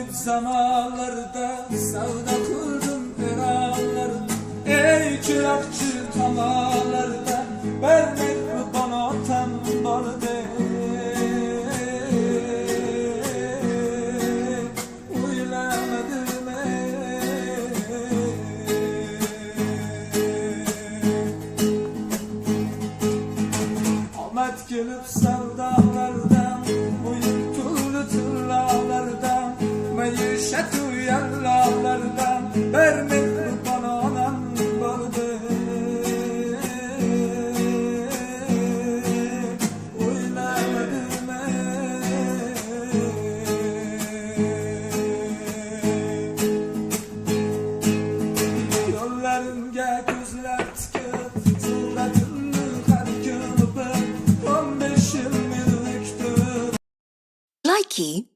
garip zamanlarda Savda kurdum ıralarda Ey çırakçı tamalarda Vermek bana tembal de Uyulamadım Ahmet gelip sevdalardan Menlikdir Likey